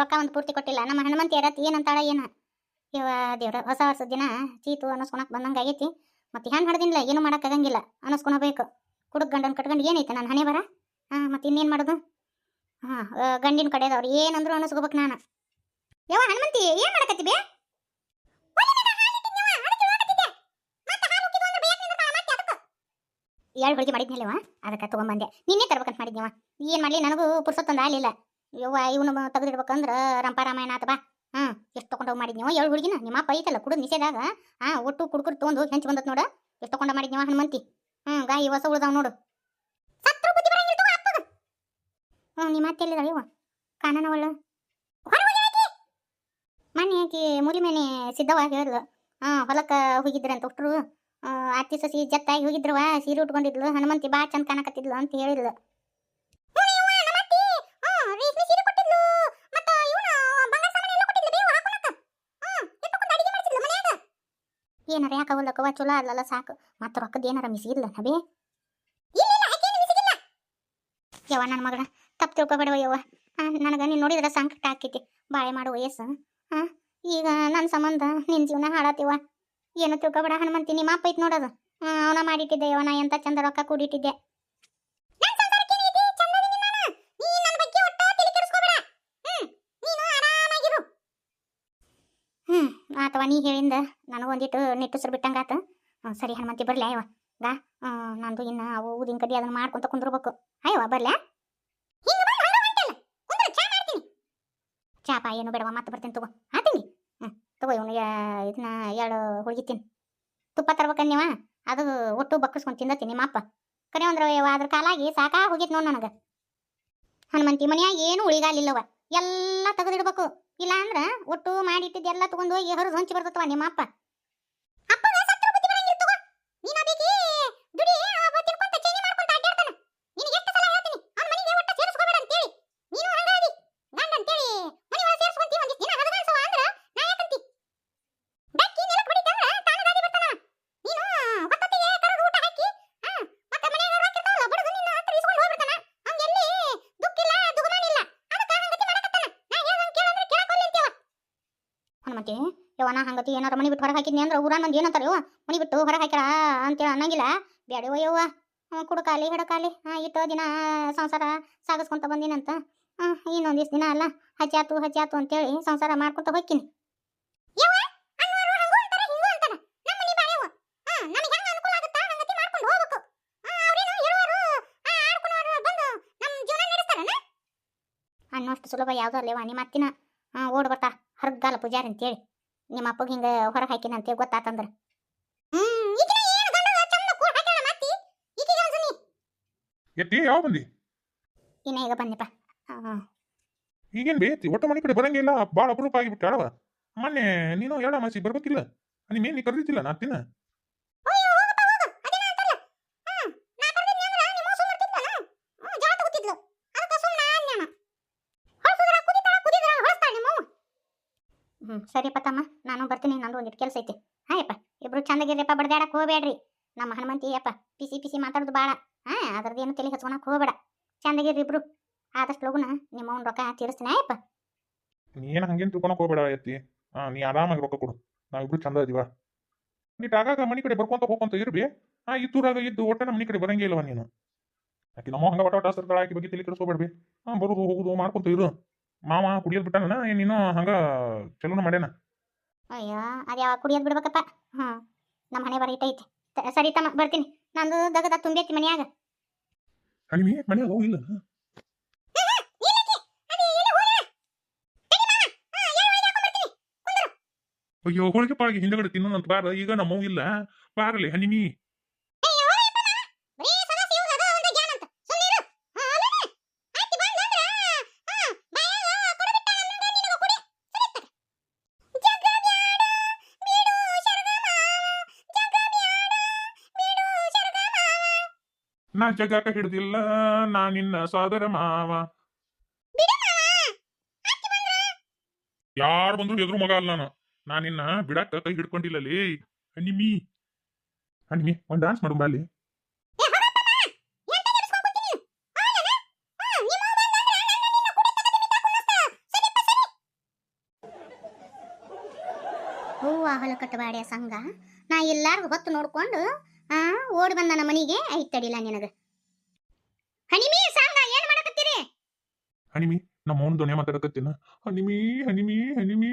ರೊಕ್ಕ ಒಂದು ಪೂರ್ತಿ ಕೊಟ್ಟಿಲ್ಲ. ನಮ್ಮ ಹನುಮಂತ ಇರತ್ತೆ ಏನಂತಾಳ ಏನ? ಇವ ದೇವ್ರ, ಹೊಸ ವರ್ಷದ ದಿನ ಚೀತು ಅನ್ನಿಸ್ಕೊಳಕ್ ಬಂದಂಗೆ ಆಗೈತಿ. ಮತ್ತೆ ಹ್ಯಾಂಗ ಹಡ್ದಿನ್ಲ ಏನು ಮಾಡೋಕ್ಕಾಗಂಗಿಲ್ಲ ಅನ್ನಿಸ್ಕೊಳಬೇಕು ಕುಡುಕ್ ಗಂಡನ ಕಟ್ಕೊಂಡು ಏನೈತೆ ನನ್ನ ಹಣೆ ಬರ ಹಾಂ, ಮತ್ತೆ ಇನ್ನೇನು ಮಾಡೋದು? ಹಾಂ ಗಂಡಿನ ಕಡೆದವ್ರು ಏನಂದ್ರು ಅನ್ನಿಸ್ಕೋಬೇಕು ನಾನು. ಯವ್ವ ಹನುಮಂತಿ, ಏನು ಮಾಡಕತ್ತಿ ಎರಡು ಹೋಳಿಗೆ ಮಾಡಿದ್ನಲ್ಲವ ಅದಕ್ಕೆ ತೊಗೊಂಬಂದೆ. ನಿನ್ನೆ ತರ್ಬೇಕಂತ ಮಾಡಿದ್ನವ ಏನು ಮಾಡಲಿ? ನನಗೂ ಪುರ್ಸೊತ್ತೊಂದು ಆಗಲಿಲ್ಲ. ಯವ್ವ, ಇವನು ತೆಗೆದಿಡ್ಬೇಕಂದ್ರೆ ರಂಪ ರಾಮಾಯಣ ಆತ ಬಾ. ಹಾಂ ಎಷ್ಟು ತೊಗೊಂಡೋಗಿ ಮಾಡಿದ್ನೋ ಏಳು ಹುಡುಗಿನ? ನಿಮ್ಮ ಅಪ್ಪ ಐತಲ್ಲ ಕುಡಿದು ನಿಷೇಧಾಗ? ಹಾಂ ಒಟ್ಟು ಕುಡ್ಕುಡ್ ತೊಗೊಂಡು ಹೆಂಚು ಬಂದತ್ ನೋಡು. ಎಷ್ಟು ತೊಗೊಂಡ ಮಾಡಿದ್ನವ ಹನುಮಂತಿ? ಹ್ಞೂ ಗಾಯಿ ಹೊಸ ಉಳಿದಾವ ನೋಡು. ಹ್ಞೂ ನಿಮ್ಮ ಅತ್ತೆ ಎಲ್ಲಿದಾಳೆ ಇವ ಕಾನನ ಒಳ್ಳು ಮನೆ ಆಕಿ? ಮುರಿ ಮನೆ ಸಿದ್ಧವ ಹೇಳಿದ್ಲು ಹಾಂ, ಹೊಲಕ್ಕೆ ಹೋಗಿದ್ರಂತ ಒಟ್ಟರು ಅತ್ತಿ ಸಸಿ ಜತ್ತಾಗಿ ಹೋಗಿದ್ರವ ಸೀರೆ ಉಟ್ಕೊಂಡಿದ್ಲು. ಹನುಮಂತಿ ಬಾ, ಚಂದ ಕಾಣಕತ್ತಿದ್ಲು ಅಂತ ಹೇಳಿದ್ಲು. ಏನಾರ ಯಾಕ ಅವಲ್ಲಕ್ಕವ ಚಲೋ ಅಲ್ಲಲ್ಲ ಸಾಕು. ಮತ್ತೆ ರೊಕ್ಕದ ಏನಾರ ಮಿಸಿಗಿಲ್ಲ ನಬೇ ಯವ್ವ ನನ್ನ ಮಗಳ ತಪ್ಪು ತಿಳ್ಕೊಬೇಡವ ಯವ್ವ. ನನಗೆ ನೀನು ನೋಡಿದ್ರೆ ಸಂಕಟ ಆಕೈತಿ. ಬಾಳೆ ಮಾಡೋ ವಯಸ್ಸು. ಈಗ ನನ್ನ ಸಂಬಂಧ ನಿನ್ನ ಜೀವನ ಹಾಳಾತಿವ ಏನು ತಿಳ್ಕೊಬೇಡ ಹನುಮಂತಿ, ನಿಮ್ಮ ಅಪ್ಪ ಐತ್ ನೋಡೋದು. ಅವನ ಮಾಡಿಟ್ಟಿದ್ದೆ ನಾ ಎಂತ ಚಂದ ರೊಕ್ಕ ಕೂಡಿಟ್ಟಿದ್ದೆ. ಆತವ ನೀ ಹೇಳಿಂದ ನನಗೆ ಒಂದಿಟ್ಟು ನಿಟ್ಟುಸ್ರು ಬಿಟ್ಟಂಗಾತ. ಸರಿ ಹನುಮಂತಿ, ಬರ್ಲಿ ಅಯ್ಯವ ಗಾ ನಂದು ಇನ್ನು ಅವು ಊದಿನ ಕಡಿ ಅದನ್ನ ಮಾಡ್ಕೊಂತ ಕುಂದ್ರಬೇಕು. ಅಯ್ಯವ ಬರ್ಲ. ಚಾಪ ಏನು ಬೇಡವ, ಮತ್ತೆ ಬರ್ತೀನಿ ತಗೋ. ಆತೀನಿ ಹ್ಞೂ ತಗೋ ಇವನು ಇದನ್ನ ಎರಡು ಹುಡುಗಿತೀನಿ ತುಪ್ಪ ತರ್ಬೇಕನ್ಯವ ಅದು ಒಟ್ಟು ಬಕ್ಕಸ್ಕೊಂಡು ತಿಂದತಿ ನಿಮ್ಮ ಅಪ್ಪ. ಕರೆ ಅಂದ್ರೆ ಅದ್ರ ಕಾಲಾಗಿ ಸಾಕಾ ಹೋಗಿತ್ ನೋಡ್ ನನಗೆ. ಹನುಮಂತಿ ಮನ್ಯಾಗ ಏನು ಉಳಿಗಾಲಿಲ್ಲವ. ಎಲ್ಲ ತೆಗೆದಿಡ್ಬೇಕು. ಇಲ್ಲ ಅಂದ್ರ ಒಟ್ಟು ಮಾಡಿ ಇಟ್ಟಿದ್ದೆಲ್ಲ ತಗೊಂಡು ಹೋಗಿ ಹರಿದು ಹಂಚಿ ಬರ್ತತ್ವ ನಿಮ್ಮ ಅಪ್ಪ ಅಪ್ಪಗ ಸತ್ರು ಬುದ್ಧಿ ಬರಂಗಿಲ್ಲ ತಗೋ. ನೀನ್ ಅದಕ್ಕೆ ದುಡಿ, ಅವ ತಿರ್ಕೊಂತ ಚೇನಿ ಮಾಡ್ಕೊಂತ ಅಡ್ಡಾಡ್ತಾನ. ನಿನಗ್ ಎಷ್ಟ್ ಸಲ ಹೇಳ್ತೀನಿ, ಅವ್ನ್ ಮನೆಗೆ ಒಟ್ಟ ಸೇರಿಸ್ಕೋಬೇಡ ಅಂತೇಳಿ. ನೀನು ಹಂಗ ಅದಿ. ಗಂಡ ಅಂತೇಳಿ ಮನೆ ಒಳಗ್ ಸೇರ್ಸ್ಕೊಂತಿ, ಒಂದಿಷ್ಟ್ ದಿನ ಹದಗಾಡ್ಸವ ಅಂದ್ರ ನಾ ಯಾಕಂತಿ? ಬೆಕ್ಕಿ ನೆಲಕ್ ಬಡಿತಂದ್ರ ತಾನ ಗಾಡಿ ಬರ್ತಾನ. ನೀನು ಹೊತ್ತೊತ್ತಿಗೆ ಕರೆದು ಊಟ ಹಾಕಿ, ಹಾ, ಮತ್ತ ಮನ್ಯಾಗ ರೊಕ್ಕ ಇರ್ತಾವಲ್ಲ, ಬಡ್ದು ನಿನ್ನ ಹತ್ರ ಇಸ್ಕೊಂಡ್ ಹೋಗ್ಬಿಡ್ತಾನ. ಅವ್ನ್ಗೆಲ್ಲಿ ದುಃಖಿಲ್ಲ, ದುಗುಮಾನಿಲ್ಲ. ಅದಕ್ಕ ಹಂಗತಿ ಮಾಡಕತ್ತಾನ. ನಾ ಹೇಳ್ದಂಗ್ ಕೇಳಂದ್ರ ಕೇಳಕೊಲ್ಲಿ ಅಂತ್ಯವ. ಹನುಮತಿ ಯವ್ವ, ನಾ ಹಂಗತಿ ಏನಾರ ಮನಿ ಬಿಟ್ಟು ಹೊರಗೆ ಹಾಕಿದ್ನಿ ಅಂದ್ರೆ ಊರ ಮಂದಿ ಏನಂತಾರೆ ಯವ್ವ? ಮನಿ ಬಿಟ್ಟು ಹೊರಗೆ ಹಾಕ್ಯಾಳ ಅಂತೇಳಿ ಅನ್ನಂಗಿಲ್ಲ. ಬ್ಯಾಡವ ಯವ್ವ ಕುಡುಕಾಲಿ ಹಿಡಕಾಲಿ ಹಾಂ, ಇಟ್ಟು ದಿನ ಸಂಸಾರ ಸಾಗಿಸ್ಕೊಂತ ಬಂದಿನಂತ. ಹಾಂ ಇನ್ನೊಂದಿಷ್ಟು ದಿನ ಅಲ್ಲ ಹಚ್ಚಾತು ಹಚ್ಚಾತು ಅಂತೇಳಿ ಸಂಸಾರ ಮಾಡ್ಕೊಂತ ಹೋಗ್ತೀನಿ. ಅನ್ನೋಷ್ಟು ಸುಲಭ ಯಾವುದೋ ಅಲ್ಲೇವ ನಿಮ್ಮ ಅತ್ತಿನ, ಹಾಂ, ಓಡ್ ಬರ್ತಾ, ಹರ್ಗಾಲ ಪೂಜಾರಿ ಅಂತೇಳಿ. ನಿಮ್ಮ ಅಪ್ಪಗೆ ಹಿಂಗೆ ಹೊರಗೆ ಹಾಕಿನಂತೆ ಗೊತ್ತಾತಂದ್ರ. ಎತ್ತಿ ಯಾವ ಬಂದಿ? ಇನ್ನ ಈಗ ಬನ್ನಿಪ್ಪ ಹಾಂ ಈಗೇನ್ ಬೇತಿ? ಒಟ್ಟು ಮನೆ ಕಡೆ ಬರಂಗಿಲ್ಲ ಭಾಳ ಅಪರೂಪ ಆಗಿಬಿಟ್ಟಾಳವ. ಮೊನ್ನೆ ನೀನು ಹೇಳ ಮಾಸಿ ಬರ್ಬೇಕಿಲ್ಲ. ಅನಿ ನೀ ಕರೆದಿದ್ದಿಲ್ಲ ನಾ ತಿನ್ನ? ಹ್ಞೂ ಸರಿಯಪ್ಪ ತಮ್ಮ. ನಾನು ಬರ್ತೀನಿ, ನಂದು ಒಂದಿಟ್ಟು ಕೆಲಸ ಐತಿ. ಹಾಯಪ್ಪ ಇಬ್ರು ಚಂದಾಗಿರ್ರಿಯಪ್ಪ ಬಡ್ದಾಡಕ್ಕೆ ಹೋಗ್ಬೇಡ್ರಿ. ನಮ್ಮ ಹನುಮಂತಿ, ಅಪ್ಪ, ಪಿಸಿ ಪಿಸಿ ಮಾತಾಡೋದು ಭಾಳ ಹಾಂ ಅದ್ರದ್ದೇನು ತಲೆ ಹಚ್ಕೊಳಕ್ಕೆ ಹೋಗ್ಬೇಡ. ಚಂದಾಗಿರ್ರಿ ಇಬ್ರು. ಆದಷ್ಟು ಲಗುನ ನಿಮ್ಮ ಅವ್ನ ರೊಕ್ಕ ತೀರಿಸ್ತೀನಿ ಆಯಪ್ಪ ನೀ ಏನು ಹಂಗೇನು ತಿಳ್ಕೊಳಕ್ ಹೋಗ್ಬೇಡ ಎತ್ತಿ ಹಾ, ನೀ ಆರಾಮಾಗಿ ರೊಕ್ಕ ಕೊಡು. ನಾವಿಬ್ರು ಚಂದ ಇದೀವ. ನೀ ಆಗಾಗ ಮನಿ ಕಡೆ ಬರ್ಕೊಂತ ಹೋಗ್ಕೊಂತ ಇರ್ಬಿ. ಹಾ ಇತ್ತೂರಾಗ ಇದ್ದು ಒಟ್ಟ ನಮ್ಮ ಮನೆ ಕಡೆ ಬರಂಗೇ ಇಲ್ಲವ ನೀನು. ಆಕಿ ನಮ್ಮ ಹಂಗ ಒಟ್ಟ ಹಸ್ತಾಳ ಆಕಿ ಬಗ್ಗೆ ತಲೆ ಕೆಡಿಸ್ಕೋಬೇಡ್ಬಿ. ಹಾ, ಬರೋದು, ಹೋಗುದು, ಮಾಡ್ಕೊಂತ ಇರು. ಮಾವ ಕುಡಿಯೋದು ಬಿಟ್ಟಾನ ಏನು ನೀನು ಹಂಗ ಚಲೋನ ಮಾಡ್ಯಾನ? ಅಯ್ಯೋ ಅದು ಯಾವಾಗ ಕುಡಿಯೋದು ಬಿಡ್ಬೇಕಪ್ಪ. ಹಾಂ ನಮ್ಮ ಹಣೆ ಬರ ಐತಿ. ಸರಿ ತಮ್ಮ ಬರ್ತೀನಿ. ನಂದು ದಗದ ತುಂಬೈತಿ ಮನ್ಯಾಗ. ಕಡಿಮೆ ಮನ್ಯಾಗ ಹೋಗಿಲ್ಲ ಅಯ್ಯೋ ಹೋಳಿಗೆ ಪಾಳಿಗೆ ಹಿಂದಗಡೆ ತಿನ್ನೋಣಂತ ಬಾರ ಈಗ ನಮ್ಮ ಇಲ್ಲ. ಬಾರಲಿ ಹನಿಮಿ ನಾ ಜಗಾಕ ಹಿಡ್ದಿಲ್ಲ, ನಾ ನಿನ್ನ ಸಾದರ ಮಾವ. ಯಾರು ಬಂದ್ರು ಎದುರು ಮಗ ಅಲ್ಲ ನಾನು. ನಾ ನಿನ್ನ ಬಿಡಾಕ ಕೈ ಹಿಡ್ಕೊಂಡಿಲ್ಲ ಲೇ ಹಣ್ಣಿಮಿ ಹಣ್ಣಿಮಿ ಒಂದ್ ಡಾನ್ಸ್ ಮಾಡು ಬಾಲಿ. ಹೂವ ಹೊಲಕಟ್ಟವಾಡಿಯ ಸಂಘ. ನಾ ಎಲ್ಲಾರ್ಗು ಗೊತ್ತು ನೋಡ್ಕೊಂಡು ಆ, ಓಡಿ ಬಂದ ನಮ್ಮ ಮನೆಗೆ. ಐತ್ ತಡಿಲ್ಲ ನಿನಗ. ಹನಿಮಿ, ಸಾಂಗ, ಏನ್ ಮಾಡಕತ್ತೀರಿ? ಹನಿಮಿ, ನಮ್ಮ ಅವನ ದೊಣೆ ಮಾತಾಡಕತ್ತೀನ? ಹನಿಮಿ ಹನಿಮಿ ಹನಿಮಿ.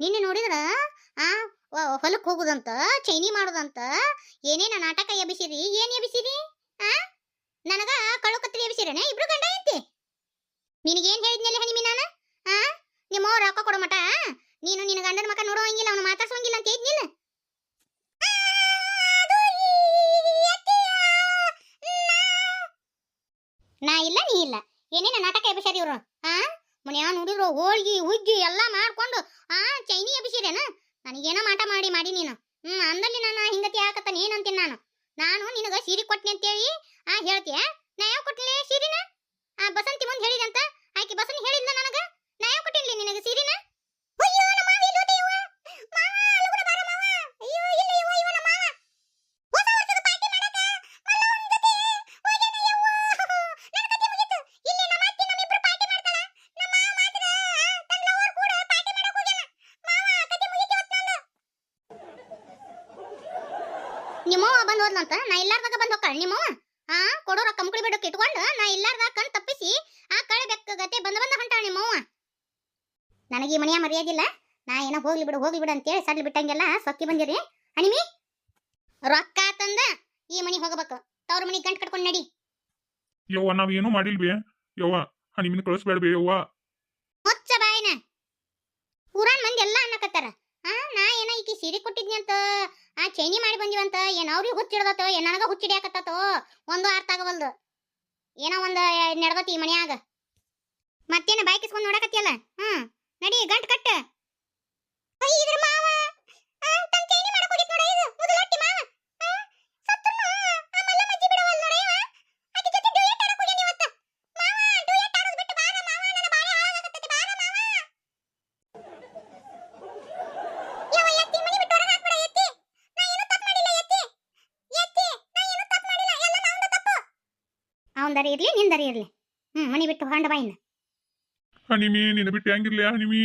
ನಿನ್ನೆ ನೋಡಿದ್ರ? ಆ ಹೊಲಕ್ಕೆ ಹೋಗುದಂತ ಚೈನಿ ಮಾಡೋದಂತ ಏನೇನ ನಾಟಕ ಎಬ್ಬಿಸಿರಿ ಏನ್ ಎಬ್ಬಿಸಿರಿ? ಆ? ನನಗ ಕಳು ಕತ್ರಿ ಎಬ್ಬಿಸಿರೇನೆ? ಇಬ್ರು ಗಂಡ ಐತಿ ನಿನಗೇನ್ ಹೇಳಿದ್ನಲ್ಲ ಹನಿಮಿ ನಾನು? ಆ? ನಿಮ್ಮ ರೊಕ್ಕ ಕೊಡೋ ಮಟ ನೀನು ನಿನ್ನ ಗಂಡನ ಮಕ ನೋಡೋಂಗಿಲ್ಲ ಅವನು ಮಾತಾಡ್ಸೋಂಗಿಲ್ಲ ಅಂತ ಅತ್ತಿಯ, ನಾ ಇಲ್ಲ ನೀ ಇಲ್ಲ. ಏನೇನ ನಾಟಕ ಎಬ್ಬಿಸ್ಯಾರ ಇವ್ರು? ಆ? ಮನ್ಯಾಗ ನೋಡಿದ್ರು, ಹೋಳ್ಗಿ, ಹುಗ್ಗಿ ಎಲ್ಲ ಮಾಡ್ಕೊಂಡು, ಆ, ಚೈನಿ ಬಿಸಿರೇನ ನನಗೇನೋ ಮಾಟ ಮಾಡಿ ಮಾಡಿ ನೀನು. ಹ್ಮ್, ಅಂದಲ್ಲಿ ನಾನು ಹಿಂಗತಿ ಹಾಕತ್ತಾನೆ ಏನಂತೀನಿ ನಾನು? ನಾನು ನಿನಗ ಸೀರೆ ಕೊಟ್ನಿ ಅಂತೇಳಿ, ಆ ಹೇಳ್ತೀಯ ನಾ ಯಾವ ಕೊಟ್ಟಿಲ್ಲ ಸೀರಿನ? ಆ, ಬಸಂತಿ ಮುಂದೆ ಹೇಳಿದಂತ? ಆಕೆ ಬಸಂತಿ ಹೇಳಿದ್ನ ನನಗೆ? ನಾ ಯಾವ ಕೊಟ್ಟಿಲ್ಲ ನಿನಗೆ ಸೀರಿನ? ನಿಮ್ಮವ್ವ ಬಂದು ಹೋದ್ಲಂತ ನಾ ಇಲ್ಲಾರ್ದಾಗ ಬಂದ್ ಹೋಗ್ತಾಳ, ನಿಮ್ಮವ್ವ? ಆ, ಕೊಡೋ ರೊಕ್ಕ ಮುಕ್ಳಿ ಇಟ್ಕೊಂಡು ನಾ ಇಲ್ಲಾರ್ದಾಗ ಕಣ್ ತಪ್ಪಿಸಿ ಆ ಕಳೆ ಬೆಕ್ಕಗತೆ ಬಂದು ಬಂದ ಹೊಂಟಾಳ ನಿಮ್ಮವ್ವ. ನನಗೆ ಈ ಮನೆಯ ಮರ್ಯಾದಿಲ್ಲ. ನಾ ಏನೋ ಹೋಗ್ಲಿ ಬಿಡು ಹೋಗ್ಲಿ ಬಿಡು ಅಂತೇಳಿ ಸಡ್ಲು ಬಿಟ್ಟಂಗೆಲ್ಲ ಸೊಕ್ಕಿ ಬಂದಿರಿ. ಅನಿಮಿ ರೊಕ್ಕ ತಂದ ಈ ಮನೆಗೆ ಹೋಗಬೇಕು. ತವ್ರ ಮನೆಗೆ ಗಂಟ್ ಕಟ್ಕೊಂಡು ನಡಿ. ಯವ್ವ ನಾವೇನು ಏನೂ ಮಾಡಿಲ್ಬೇ ಯವ್ವ, ಹಣಿಮಿನ ಕಳಿಸ್ಬೇಡ್ಬೇ ಯವ್ವ ಹೊಚ್ಚ ಬಾಯಿನ ಊರಾನ್ ಮಂದಿ ಎಲ್ಲ ಅನ್ನಕತ್ತಾರ ಆ ನಾ ಏನ ಈಕಿ ಸೀರೆ ಕೊಟ್ಟಿದ್ನಿ ಅಂತ ಆ ಚೈನಿ ಮಾಡಿ ಬಂದಿವಂತ, ಏನ್ ಅವ್ರಿಗೆ ಹುಚ್ಚಿಡ್ದತೋ ಏನ್ ನನಗ ಹುಚ್ಚಿಡಿಯಾಕತ್ತೋ ಒಂದು ಅರ್ಥ ಆಗವಲ್ದು. ಏನೋ ಒಂದು ನಡೆದತಿ ಈ ಮನ್ಯಾಗ. ಮತ್ತೇನ ಬಾಯ್ ಕಿಸ್ಕೊಂಡ್ ನೋಡಕತ್ತಿಯಲ್ಲ? ಹ್ಮ್, ನಡಿ ಗಂಟ್ ಕಟ್ಟ ಮಾವ. ಅವಂದರಿ ಇರ್ಲಿ ನಿಂದರಿ ಇರ್ಲಿ ಹ್ಮ್ ಮನಿ ಬಿಟ್ಟು ಹೊಂಡ ಬಾಯಿನ ಹನಿಮಿ ನಿನ್ನ ಬಿಟ್ಟು ಹೆಂಗಿರ್ಲಿ ಹನಿಮಿ